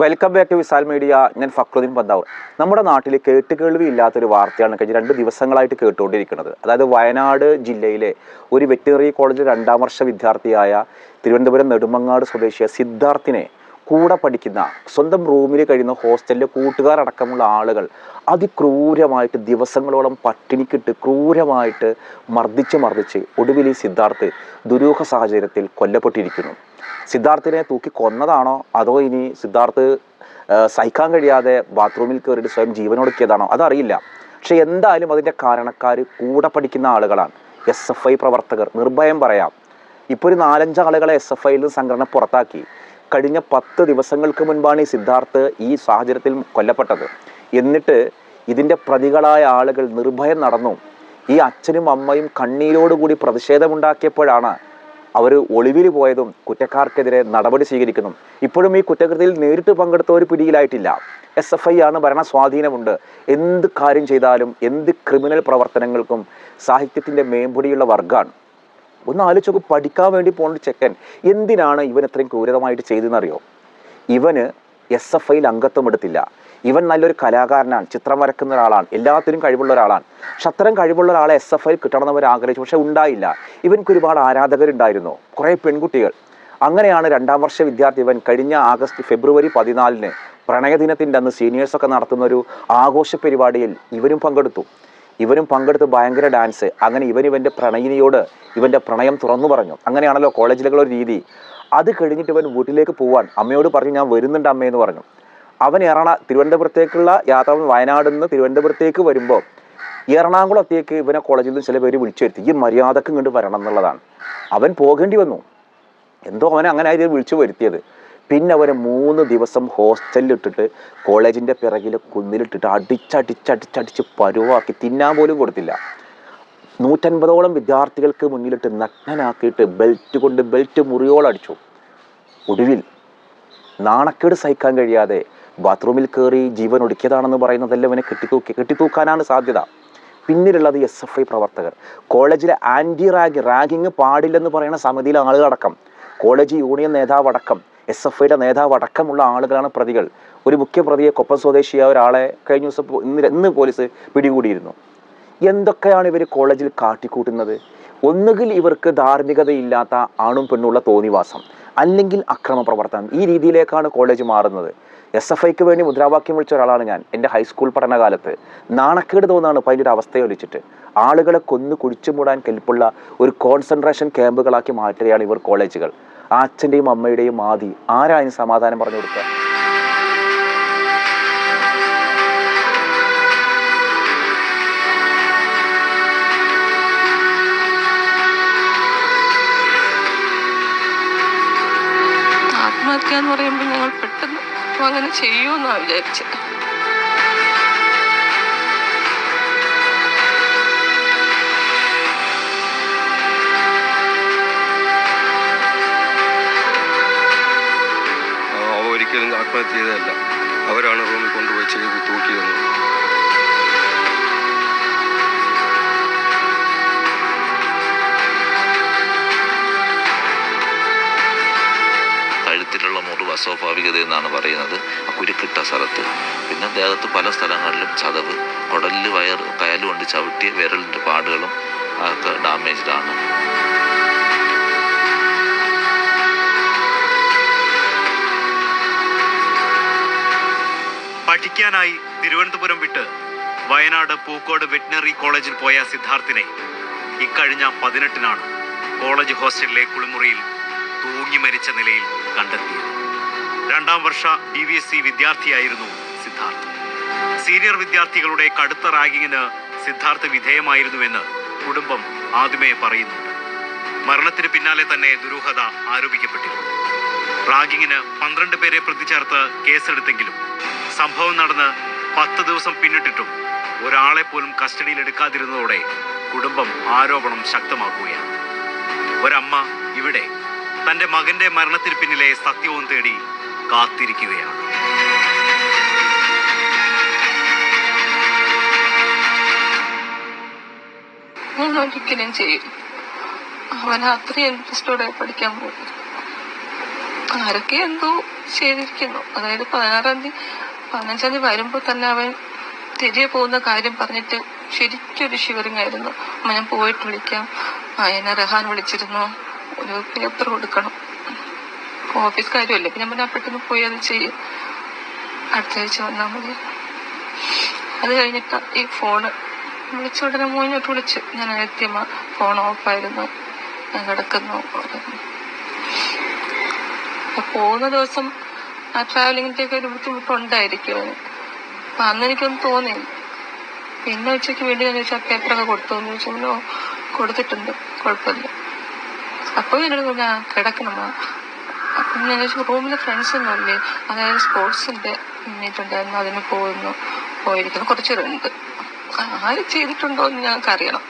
Welcome back to വിസാൽ media ഞാൻ ഫക്രുദ്ദീൻ പന്താവൂർ. നമ്മുടെ നാട്ടിൽ കേട്ടുകേൾവി ഇല്ലാത്തൊരു വാർത്തയാണ് കഴിഞ്ഞ രണ്ട് ദിവസങ്ങളായിട്ട് കേട്ടുകൊണ്ടിരിക്കുന്നത്. അതായത് വയനാട് ജില്ലയിലെ ഒരു വെറ്റിനറി കോളേജിൽ രണ്ടാം വർഷ വിദ്യാർത്ഥിയായ തിരുവനന്തപുരം നെടുമങ്ങാട് സ്വദേശിയ സിദ്ധാർത്ഥിനെ കൂടെ പഠിക്കുന്ന സ്വന്തം റൂമിൽ കഴിയുന്ന ഹോസ്റ്റലിലെ കൂട്ടുകാരടക്കമുള്ള ആളുകൾ അതിക്രൂരമായിട്ട് ദിവസങ്ങളോളം പട്ടിണിക്കിട്ട് ക്രൂരമായിട്ട് മർദ്ദിച്ച് മർദ്ദിച്ച് ഒടുവിൽ ഈ സിദ്ധാർത്ഥ് ദുരൂഹ സാഹചര്യത്തിൽ കൊല്ലപ്പെട്ടിരിക്കുന്നു. സിദ്ധാർത്ഥിനെ തൂക്കി കൊന്നതാണോ? അതോ ഇനി സിദ്ധാർത്ഥ് സഹിക്കാൻ കഴിയാതെ ബാത്റൂമിൽ കയറിയിട്ട് സ്വയം ജീവനൊടുക്കിയതാണോ? അതറിയില്ല. പക്ഷെ എന്തായാലും അതിന്റെ കാരണക്കാർ കൂടെ പഠിക്കുന്ന ആളുകളാണ്. എസ് എഫ് ഐ പ്രവർത്തകർ. നിർഭയം പറയാം. ഇപ്പോൾ ഒരു നാലഞ്ച് ആളുകളെ എസ് എഫ് ഐയിൽ നിന്ന് സംഘടന പുറത്താക്കി. കഴിഞ്ഞ പത്ത് ദിവസങ്ങൾക്ക് മുൻപാണ് ഈ സിദ്ധാർത്ഥ് ഈ സാഹചര്യത്തിൽ കൊല്ലപ്പെട്ടത്. എന്നിട്ട് ഇതിന്റെ പ്രതികളായ ആളുകൾ നിർഭയം നടന്നു. ഈ അച്ഛനും അമ്മയും കണ്ണീരോടുകൂടി പ്രതിഷേധമുണ്ടാക്കിയപ്പോഴാണ് അവർ ഒളിവിൽ പോയതും കുറ്റക്കാർക്കെതിരെ നടപടി സ്വീകരിക്കുന്നു. ഇപ്പോഴും ഈ കുറ്റകൃതിയിൽ നേരിട്ട് പങ്കെടുത്തവർ പിടിയിലായിട്ടില്ല. എസ് എഫ് ഐ ആണ് ഭരണ സ്വാധീനമുണ്ട് എന്ത് കാര്യം ചെയ്താലും എന്ത് ക്രിമിനൽ പ്രവർത്തനങ്ങൾക്കും സാഹിത്യത്തിന്റെ മേമ്പൊടിയുള്ള വർഗമാണ്. ഒന്ന് ആലോചിച്ച് നോക്കും പഠിക്കാൻ വേണ്ടി പോകുന്ന ചെക്കൻ. എന്തിനാണ് ഇവൻ ഇത്രയും ക്രൂരതമായിട്ട് ചെയ്തതെന്നറിയോ? ഇവന് എസ് എഫ് ഐയിൽ അംഗത്വം എടുത്തില്ല. ഇവൻ നല്ലൊരു കലാകാരനാണ് ചിത്രം വരക്കുന്ന ഒരാളാണ് എല്ലാത്തിനും കഴിവുള്ള ഒരാളാണ്. പക്ഷെ അത്തരം കഴിവുള്ള ഒരാളെ എസ് എഫ് ഐയിൽ കിട്ടണം എന്നവർ ആഗ്രഹിച്ചു പക്ഷെ ഉണ്ടായില്ല. ഇവൻക്ക് ഒരുപാട് ആരാധകരുണ്ടായിരുന്നു കുറേ പെൺകുട്ടികൾ. അങ്ങനെയാണ് രണ്ടാം വർഷ വിദ്യാർത്ഥി ഇവൻ കഴിഞ്ഞ ആഗസ്റ്റ് ഫെബ്രുവരി പതിനാലിന് പ്രണയദിനത്തിന്റെ അന്ന് സീനിയേഴ്സൊക്കെ നടത്തുന്ന ഒരു ആഘോഷ പരിപാടിയിൽ ഇവരും പങ്കെടുത്തു. ഇവനും പങ്കെടുത്ത് ഭയങ്കര ഡാൻസ്. അങ്ങനെ ഇവൻ ഇവന്റെ പ്രണയിനിയോട് ഇവന്റെ പ്രണയം തുറന്നു പറഞ്ഞു. അങ്ങനെയാണല്ലോ കോളേജിലെ ഒരു രീതി. അത് കഴിഞ്ഞിട്ട് ഇവൻ വീട്ടിലേക്ക് പോവാൻ അമ്മയോട് പറഞ്ഞു ഞാൻ വരുന്നുണ്ട് അമ്മയെന്ന് പറഞ്ഞു. അവൻ എറണ തിരുവനന്തപുരത്തേക്കുള്ള യാത്ര വയനാട് നിന്ന് തിരുവനന്തപുരത്തേക്ക് വരുമ്പോൾ എറണാകുളത്തേക്ക് ഇവനെ കോളേജിൽ നിന്ന് ചില പേര് വിളിച്ചു വരുത്തി ഈ മര്യാദയ്ക്ക് ഇങ്ങോട്ട് വരണം എന്നുള്ളതാണ്. അവൻ പോകേണ്ടി വന്നു. എന്തോ അവനെ അങ്ങനെ ആയിരുന്നു വിളിച്ചു വരുത്തിയത്. പിന്നെ അവർ മൂന്ന് ദിവസം ഹോസ്റ്റലിൽ ഇട്ടിട്ട് കോളേജിന്റെ പിറകിൽ കുന്നിലിട്ടിട്ട് അടിച്ചടിച്ചടിച്ചടിച്ച് പരുവാക്കി തിന്നാൻ പോലും കൊടുത്തില്ല. നൂറ്റൻപതോളം വിദ്യാർത്ഥികൾക്ക് മുന്നിലിട്ട് നഗ്നനാക്കിയിട്ട് ബെൽറ്റ് കൊണ്ട് ബെൽറ്റ് മുറിയോളം അടിച്ചു. ഒടുവിൽ നാണക്കേട് സഹിക്കാൻ കഴിയാതെ ബാത്റൂമിൽ കയറി ജീവൻ ഒടുക്കിയതാണെന്ന് പറയുന്നതെല്ലാം ഇവനെ കെട്ടിത്തൂക്കി കെട്ടിത്തൂക്കാനാണ് സാധ്യത. പിന്നിലുള്ളത് എസ് എഫ് ഐ പ്രവർത്തകർ. കോളേജിലെ ആന്റി റാഗ് റാഗിങ് പാടില്ലെന്ന് പറയുന്ന സമിതിയിലെ ആളുകളടക്കം. കോളേജ് യൂണിയൻ നേതാവ് അടക്കം എസ് എഫ് ഐയുടെ നേതാവ് അടക്കമുള്ള ആളുകളാണ് പ്രതികൾ. ഒരു മുഖ്യ പ്രതിയെ കൊപ്പം സ്വദേശിയായ ഒരാളെ കഴിഞ്ഞ ദിവസം ഇന്ന് ഇന്ന് പോലീസ് പിടികൂടിയിരുന്നു. എന്തൊക്കെയാണ് ഇവർ കോളേജിൽ കാട്ടിക്കൂട്ടുന്നത്? ഒന്നുകിൽ ഇവർക്ക് ധാർമ്മികതയില്ലാത്ത ആണും പെണ്ണുള്ള തോന്നിവാസം അല്ലെങ്കിൽ അക്രമ പ്രവർത്തനം ഈ രീതിയിലേക്കാണ് കോളേജ് മാറുന്നത്. എസ് എഫ് ഐക്ക് വേണ്ടി മുദ്രാവാക്യം വിളിച്ച ഒരാളാണ് ഞാൻ എന്റെ ഹൈസ്കൂൾ പഠനകാലത്ത്. നാണക്കേട് തോന്നാണ് അപ്പം അതിന്റെ ഒരു അവസ്ഥയെ വിളിച്ചിട്ട് ആളുകളെ കൊന്നു കുഴിച്ചു മൂടാൻ കെൽപ്പുള്ള ഒരു കോൺസെൻട്രേഷൻ ക്യാമ്പുകളാക്കി മാറ്റുകയാണ് ഇവർ കോളേജുകൾ. ആ അച്ഛന്റെയും അമ്മയുടെയും ആദി. ആരാ അതിന് സമാധാനം പറഞ്ഞു കൊടുക്കുക? എന്ന് പറയുമ്പോൾ ഞങ്ങൾ പെട്ടെന്ന് അങ്ങനെ ചെയ്യുമെന്നാണ് വിചാരിച്ചത്. ഒരിക്കലും ആത്മഹത്യ ചെയ്തതല്ല. അവരാണ് റൂമിൽ കൊണ്ടുപോയി ചെയ്ത് തൂക്കിയത്. കഴുത്തിലുള്ള മുറിവ് അസ്വാഭാവികത എന്നാണ് പറയുന്നത്. കുരുക്കിട്ട സ്ഥലത്ത്. പിന്നെ ദേഹത്ത് പല സ്ഥലങ്ങളിലും ചതവ് കുടലിൽ വയർ കയലുകൊണ്ട് ചവിട്ടിയ വിരലിന്റെ പാടുകളും ഒക്കെ ഡാമേജ്ഡ് പഠിക്കാനായി തിരുവനന്തപുരം വിട്ട് വയനാട് പൂക്കോട് വെറ്റിനറി കോളേജിൽ പോയ സിദ്ധാർത്ഥിനെ ഇക്കഴിഞ്ഞ പതിനെട്ടിനാണ് കോളേജ് ഹോസ്റ്റലിലെ കുളിമുറിയിൽ തൂങ്ങി മരിച്ച നിലയിൽ കണ്ടെത്തിയത്. രണ്ടാം വർഷ ബി വി എസ് സി വിദ്യാർത്ഥിയായിരുന്നു സിദ്ധാർത്ഥ്. സീനിയർ വിദ്യാർത്ഥികളുടെ കടുത്ത റാഗിങ്ങിന് സിദ്ധാർത്ഥ് വിധേയമായിരുന്നുവെന്ന് കുടുംബം ആദ്യമേ പറയുന്നുണ്ട്. മരണത്തിന് പിന്നാലെ തന്നെ ദുരൂഹത ആരോപിക്കപ്പെട്ടിരുന്നു. റാഗിങ്ങിന് പന്ത്രണ്ട് പേരെ പ്രതി ചേർത്ത് കേസെടുത്തെങ്കിലും സംഭവം നടന്ന് പത്ത് ദിവസം പിന്നിട്ടിട്ടും ഒരാളെ പോലും കസ്റ്റഡിയിൽ എടുക്കാതിരുന്നതോടെ കുടുംബം ആരോപണം ശക്തമാക്കുകയാണ്. ഒരമ്മ ഇവിടെ തന്റെ മകന്റെ മരണത്തിന് പിന്നിലെ സത്യവും തേടി കാത്തിരിക്കുകയാണ്. ഞാൻ ഒരിക്കലും ചെയ്യും അവൻ അത്രയും ഇൻട്രസ്റ്റോടെ പഠിക്കാൻ പോകും ആരൊക്കെ എന്തോ ചെയ്തിരിക്കുന്നു. അതായത് പതിനാറാം തീയതി പതിനഞ്ചാം തീയതി വരുമ്പോൾ തന്നെ അവൻ തിരികെ പോകുന്ന കാര്യം പറഞ്ഞിട്ട് ശരിക്കൊരു ഷിവറിങ് ആയിരുന്നു. അമ്മ ഞാൻ പോയിട്ട് വിളിക്കാം. ആ റഹാൻ വിളിച്ചിരുന്നു. ഒരു പേപ്പർ കൊടുക്കണം. ഓഫീസ് കാര്യമല്ലേ? പിന്നെ ഞാൻ പെട്ടെന്ന് പോയി അത് ചെയ്യും. അടുത്ത ആഴ്ച വന്നാൽ മതി. അത് കഴിഞ്ഞിട്ട് ഈ ഫോണ് വിളിച്ച ഉടനെ മോനോട്ട് വിളിച്ചു. ഞാൻ എത്തിയമ്മ ഫോൺ ഓഫായിരുന്നു ഞാൻ കിടക്കുന്നു. പോകുന്ന ദിവസം ആ ട്രാവലിങ്ങിന്റെ ഒക്കെ ഒരു ബുദ്ധിമുട്ടുണ്ടായിരിക്കും അപ്പൊ അന്ന് എനിക്കൊന്നും തോന്നി. പിന്നെ ഉച്ചയ്ക്ക് വേണ്ടി ഞാൻ ചോദിച്ചാൽ പേപ്പറൊക്കെ കൊടുത്തു? എന്ന് ചോദിച്ചു കൊടുത്തിട്ടുണ്ട്. കുഴപ്പമില്ല. അപ്പോൾ എന്നോട് പറഞ്ഞാ "ആ, കിടക്കണം. അപ്പം ഞാൻ ചോദിച്ചു റൂമിലെ ഫ്രണ്ട്സ് ഒന്നും ഇല്ലേ? അതായത് സ്പോർട്സിന്റെ മീറ്റ് അതിന് പോകുന്നു പോയിരിക്കുന്നു. കുറച്ച് പേരുണ്ട്. ആര് ചെയ്തിട്ടുണ്ടോ എന്ന് ഞങ്ങൾക്ക് അറിയണം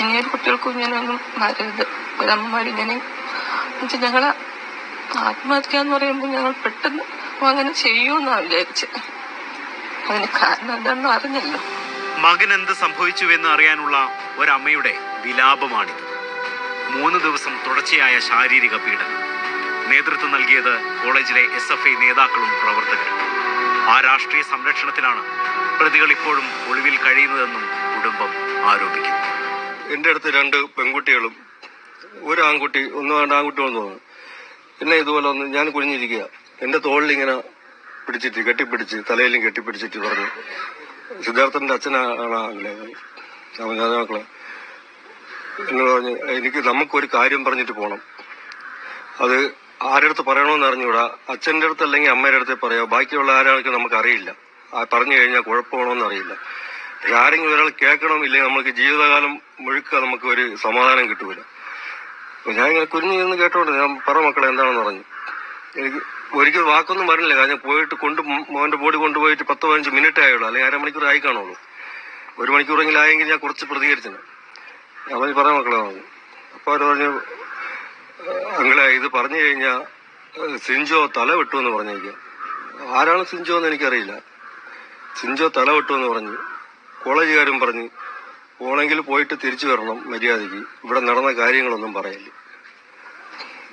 ഇനിയൊരു കുട്ടികൾക്കും ഇങ്ങനെയൊന്നും വരരുത്. ഒരമ്മമാർ ഇങ്ങനെ എന്നുവെച്ചാൽ ഞങ്ങൾ ആത്മഹത്യ എന്ന് പറയുമ്പോൾ ഞങ്ങൾ പെട്ടെന്ന് അങ്ങനെ ചെയ്യുമെന്നാണ് വിചാരിച്ചത് അതിന് കാരണം എന്താണെന്ന് അറിഞ്ഞല്ലോ. മകൻ എന്ത് സംഭവിച്ചുവെന്ന് അറിയാനുള്ള ഒരമ്മയുടെ വിലാപമാണിത്. മൂന്ന് ദിവസം തുടർച്ചയായ ശാരീരിക പീഡനം. നേതൃത്വം നൽകിയത് കോളേജിലെ എസ് എഫ് ഐ നേതാക്കളും പ്രവർത്തകരും. ആ രാഷ്ട്രീയ സംരക്ഷണത്തിലാണ് പ്രതികൾ ഇപ്പോഴും ഒളിവിൽ കഴിയുന്നതെന്നും കുടുംബം ആരോപിക്കുന്നു. എന്റെ അടുത്ത് രണ്ട് പെൺകുട്ടികളും ഒരു ആൺകുട്ടി ഒന്നും രണ്ട് ആൺകുട്ടികൾ തോന്നുന്നു പിന്നെ ഇതുപോലെ ഒന്ന് ഞാൻ കുഞ്ഞിരിക്കുക എന്റെ തോളിൽ ഇങ്ങനെ പിടിച്ചിട്ട് കെട്ടിപ്പിടിച്ച് തലയിലും കെട്ടിപ്പിടിച്ചിട്ട് പറഞ്ഞു സിദ്ധാർത്ഥന്റെ അച്ഛനാണ് അവൻ നേതാക്കളെ എന്നോട് പറഞ്ഞു എനിക്ക് നമുക്കൊരു കാര്യം പറഞ്ഞിട്ട് പോകണം അത് ആരുടെ അടുത്ത് പറയണമെന്ന് അറിഞ്ഞൂടാ. അച്ഛന്റെ അടുത്ത് അല്ലെങ്കിൽ അമ്മയുടെ അടുത്ത് പറയാം. ബാക്കിയുള്ള ആരാൾക്ക് നമുക്ക് അറിയില്ല. പറഞ്ഞു കഴിഞ്ഞാൽ കുഴപ്പമാണോന്ന് അറിയില്ല. ആരെങ്കിലും ഒരാൾ കേൾക്കണം ഇല്ലെങ്കിൽ നമുക്ക് ജീവിതകാലം മുഴുക്ക നമുക്ക് ഒരു സമാധാനം കിട്ടൂല. ഞാൻ കുരുങ്ങി നിന്ന് കേട്ടോണ്ട് ഞാൻ പറ മക്കളെ എന്താണെന്ന് പറഞ്ഞു. എനിക്ക് ഒരിക്കൽ വാക്കൊന്നും പറഞ്ഞില്ല. കാരണം പോയിട്ട് കൊണ്ട് മോന്റെ ബോഡി കൊണ്ടുപോയിട്ട് പത്ത് പതിനഞ്ച് മിനിറ്റ് ആയുള്ളൂ. അല്ലെങ്കിൽ അരമണിക്കൂർ ആയി കാണുള്ളൂ. ഒരു മണിക്കൂറെങ്കിലും ആയെങ്കിൽ ഞാൻ കുറച്ച് പ്രതികരിച്ചത് അവർ പറ മക്കളെ പറഞ്ഞു. അപ്പൊ അവർ പറഞ്ഞു അങ്ങളെ ഇത് പറഞ്ഞു കഴിഞ്ഞാൽ സിഞ്ചോ തല വിട്ടു എന്ന് പറഞ്ഞേക്കുക ആരാണ് സിഞ്ചോ എന്ന് എനിക്കറിയില്ല. സിഞ്ചോ തല വിട്ടു എന്ന് പറഞ്ഞു. കോളേജുകാരും പറഞ്ഞു പോണെങ്കിൽ പോയിട്ട് തിരിച്ചു വരണം മര്യാദയ്ക്ക്. ഇവിടെ നടന്ന കാര്യങ്ങളൊന്നും പറയില്ല.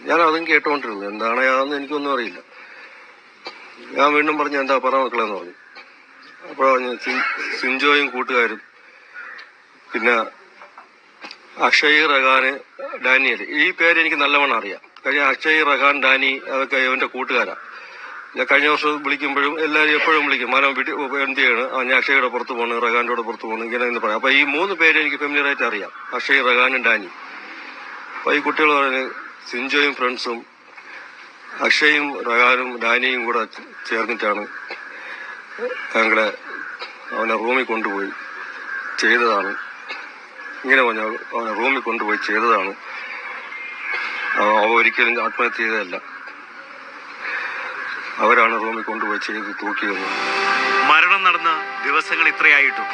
ഞാൻ അതും കേട്ടോണ്ടിരുന്നു. എന്താണ് അതെന്ന് എനിക്കൊന്നും അറിയില്ല. ഞാൻ വീണ്ടും പറഞ്ഞു എന്താ പറ മക്കളെന്ന് പറഞ്ഞു. അപ്പോൾ പറഞ്ഞു സിൻജോയും കൂട്ടുകാരും പിന്നെ അക്ഷയ് റഹാന് ഡാനിയൽ ഈ പേര് എനിക്ക് നല്ലവണ്ണം അറിയാം. കഴിഞ്ഞ അക്ഷയ് റഹാൻ ഡാനി അതൊക്കെ ഇവന്റെ കൂട്ടുകാരാ. ഞാൻ കഴിഞ്ഞ വർഷം വിളിക്കുമ്പോഴും എല്ലാവരും എപ്പോഴും വിളിക്കും. മാനവ വീട്ടിൽ എന്ത് ചെയ്യണം? ആ ഞാൻ അക്ഷയുടെ പുറത്ത് പോകണം റഹാന്റെ പുറത്ത് പോകണം ഇങ്ങനെ എന്ന് പറയാം. അപ്പൊ ഈ മൂന്ന് പേര് എനിക്ക് ഫെമിലിയറായിട്ട് അറിയാം. അക്ഷയ് റഹാനും ഡാനി അപ്പൊ ഈ കുട്ടികൾ പറഞ്ഞ് സിഞ്ചോയും ഫ്രണ്ട്സും അക്ഷയും റഹാനും ഡാനിയും കൂടെ ചേർന്നിട്ടാണ് ഞങ്ങളെ അവനെ റൂമിൽ കൊണ്ടുപോയി ചെയ്തതാണ്. ഇങ്ങനെ പറഞ്ഞ അവനെ റൂമിൽ കൊണ്ടുപോയി ചെയ്തതാണ്. അവ ഒരിക്കലും ആത്മഹത്യ ചെയ്തതല്ല. അവരാണ് റൂമിൽ കൊണ്ടുപോയി ചെയ്ത് തൂക്കിയത്. മരണം നടന്ന ദിവസങ്ങൾ ഇത്രയായിട്ടും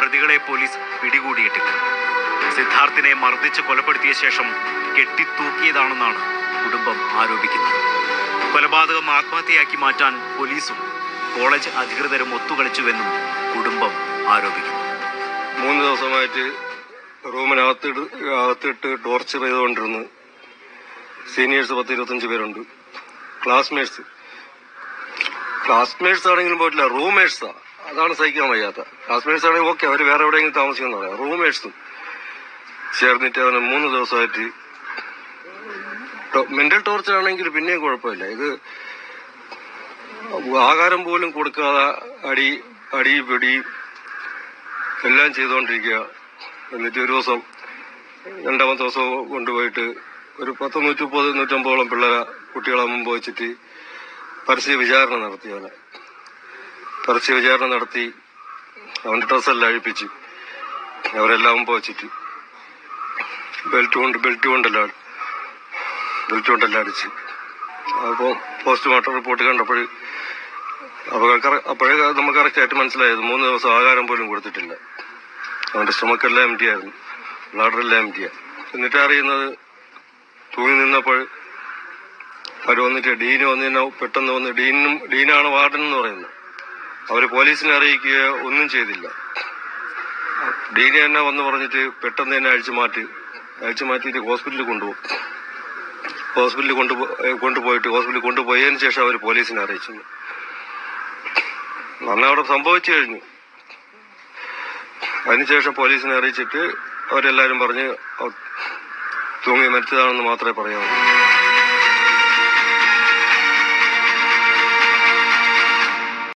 പ്രതികളെ പോലീസ് പിടികൂടിയിട്ടില്ല. സിദ്ധാർത്ഥിനെ മർദ്ദിച്ച് കൊലപ്പെടുത്തിയ ശേഷം കെട്ടിത്തൂക്കിയതാണെന്നാണ് കുടുംബം ആരോപിക്കുന്നത്. കൊലപാതകം ആത്മഹത്യയാക്കി മാറ്റാൻ പോലീസും കോളേജ് അധികൃതരും ഒത്തുകളിച്ചുവെന്നും കുടുംബം ആരോപിക്കുന്നു. മൂന്ന് ദിവസമായിട്ട് റൂമിനകത്തിട്ട് അകത്തിട്ട് ടോർച്ചർ ചെയ്തുകൊണ്ടിരുന്നു സീനിയേഴ്സ് പത്ത് ഇരുപത്തഞ്ച് പേരുണ്ട്. ക്ലാസ്മേറ്റ്സ്. ക്ലാസ്മേറ്റ്സ് ആണെങ്കിലും പോയിട്ടില്ല റൂമേഴ്സാ അതാണ് സഹിക്കാൻ വയ്യാത്ത. ക്ലാസ്മേറ്റ്സ് ആണെങ്കിൽ ഓക്കെ അവർ വേറെ എവിടെയെങ്കിലും താമസിക്കുന്ന പറയാം. റൂമേഴ്സും ചേർന്നിട്ട് അവന് മൂന്ന് ദിവസമായിട്ട് മെന്റൽ ടോർച്ചർ ആണെങ്കിൽ പിന്നെയും കുഴപ്പമില്ല. ഇത് ആഹാരം പോലും കൊടുക്കാതെ അടി അടി പിടി എല്ലാം ചെയ്തുകൊണ്ടിരിക്കുക. എന്നിട്ട് ഒരു ദിവസം രണ്ടാമത്തെ ദിവസം കൊണ്ടുപോയിട്ട് ഒരു പത്ത് നൂറ്റി മുപ്പത് നൂറ്റമ്പതോളം പിള്ളേരെ കുട്ടികളെ മുമ്പ് വെച്ചിട്ട് പരസ്യ വിചാരണ നടത്തി അവനെ. പരസ്യ വിചാരണ നടത്തി അവന്റെ ഡ്രസ്സെല്ലാം അഴിപ്പിച്ച് അവരെല്ലാം പോച്ചിട്ട് ബെൽറ്റ് കൊണ്ട് ബെൽറ്റ് കൊണ്ടെല്ലാം ബെൽറ്റ് കൊണ്ടെല്ലാം അടിച്ച്. അപ്പോൾ പോസ്റ്റ്മോർട്ടം റിപ്പോർട്ട് കണ്ടപ്പോൾ അപ്പോൾ അപ്പോഴേ നമുക്ക് കറക്റ്റായിട്ട് മനസ്സിലായത് മൂന്ന് ദിവസം ആഹാരം പോലും കൊടുത്തിട്ടില്ല. അവന്റെ സ്റ്റൊമക്കെല്ലാം എം ടി ആയിരുന്നു. ബ്ലാഡറെല്ലാം എം ടിയാ എന്നിട്ട് അറിയുന്നത് തൂങ്ങി നിന്നപ്പോൾ അവർ വന്നിട്ട് ഡീൻ വന്നതിന് പെട്ടെന്ന് വന്ന് ഡീനും ഡീനാണ് വാർഡൻ എന്ന് പറയുന്നത്. അവർ പോലീസിനെ അറിയിക്കുക ഒന്നും ചെയ്തില്ല. ഡീന് തന്നെ വന്ന് പറഞ്ഞിട്ട് പെട്ടെന്ന് തന്നെ അഴിച്ചു മാറ്റി അഴിച്ചു മാറ്റിയിട്ട് ഹോസ്പിറ്റലിൽ കൊണ്ടുപോകും. ഹോസ്പിറ്റലിൽ കൊണ്ടുപോ കൊണ്ടുപോയിട്ട് ഹോസ്പിറ്റലിൽ കൊണ്ടുപോയതിന് ശേഷം അവർ പോലീസിനെ അറിയിച്ചു നന്ന അവിടെ സംഭവിച്ചു കഴിഞ്ഞു. അതിനുശേഷം പോലീസിനെ അറിയിച്ചിട്ട് അവരെല്ലാവരും പറഞ്ഞ് തൂങ്ങി മരിച്ചതാണെന്ന് മാത്രമേ പറയാവൂ.